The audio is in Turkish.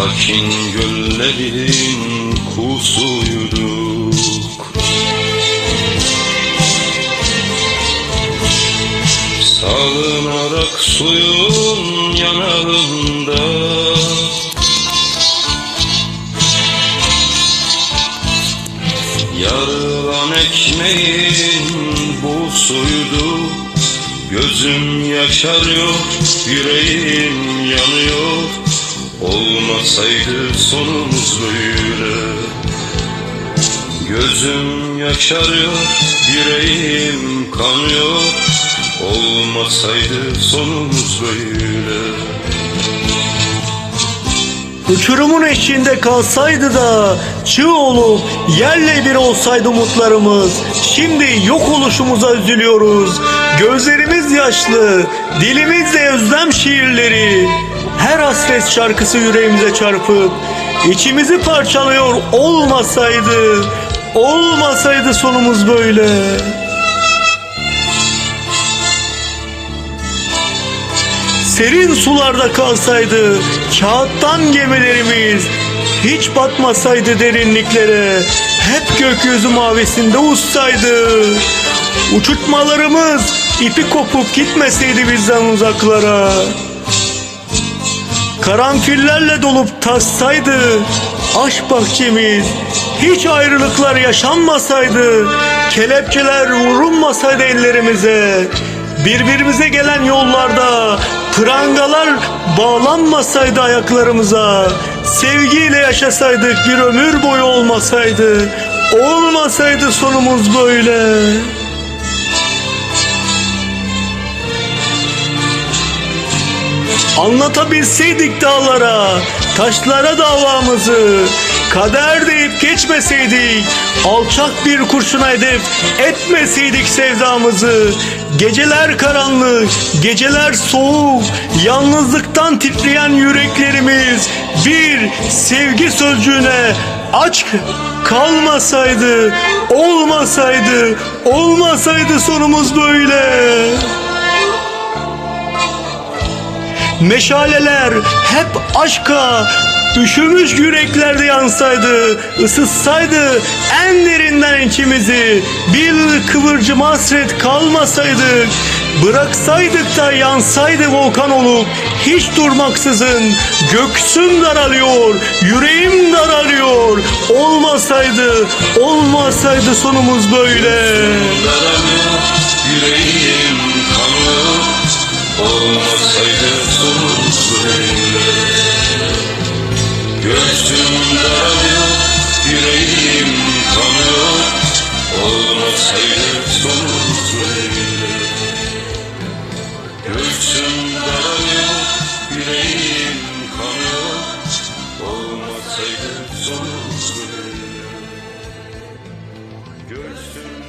Sakin göllerin kusuyduk Sağınarak suyun yanağında. Yarılan ekmeğin bu suydu. Gözüm yaşarıyor, yüreğim yanıyor Olmasaydı sonumuz böyle Gözüm yaşarıyor, yüreğim kanıyor Olmasaydı sonumuz böyle Uçurumun eşiğinde kalsaydı da çığ olup yerle bir olsaydı umutlarımız. Şimdi yok oluşumuza üzülüyoruz. Gözlerimiz yaşlı, dilimizde özlem şiirleri. Hasret şarkısı yüreğimize çarpıp içimizi parçalıyor olmasaydı. Olmasaydı sonumuz böyle. Serin sularda kalsaydı kağıttan gemilerimiz hiç batmasaydı derinliklere hep gökyüzü mavisinde uçsaydı uçurtmalarımız ipi kopup gitmeseydi bizden uzaklara karanfillerle dolup taşsaydı aşk bahçemiz hiç ayrılıklar yaşanmasaydı kelepçeler vurulmasaydı ellerimize birbirimize gelen yollarda prangalar bağlanmasaydı ayaklarımıza sevgiyle yaşasaydık bir ömür boyu olmasaydı olmasaydı sonumuz böyle Anlatabilseydik dağlara, taşlara davamızı, kader deyip geçmeseydik, alçak bir kurşuna hedef etmeseydik sevdamızı, geceler karanlık, geceler soğuk, yalnızlıktan titreyen yüreklerimiz bir sevgi sözcüğüne aç kalmasaydı, olmasaydı, olmasaydı sonumuz böyle. Meşaleler hep aşka Üşümüş yüreklerde yansaydı ısıtsaydı en derinden içimizi Bir kıvırcım hasret kalmasaydık Bıraksaydık da yansaydı volkan olup Hiç durmaksızın göksüm daralıyor Yüreğim daralıyor. Olmasaydı olmasaydı sonumuz böyle. Daralıyor, yüreğim Göğsüm daralıyor, yüreğim kanıyor. Olmasaydı sonumuz böyle Göğsüm daralıyor, yüreğim kanıyor. Olmasaydı sonumuz böyle Göğsüm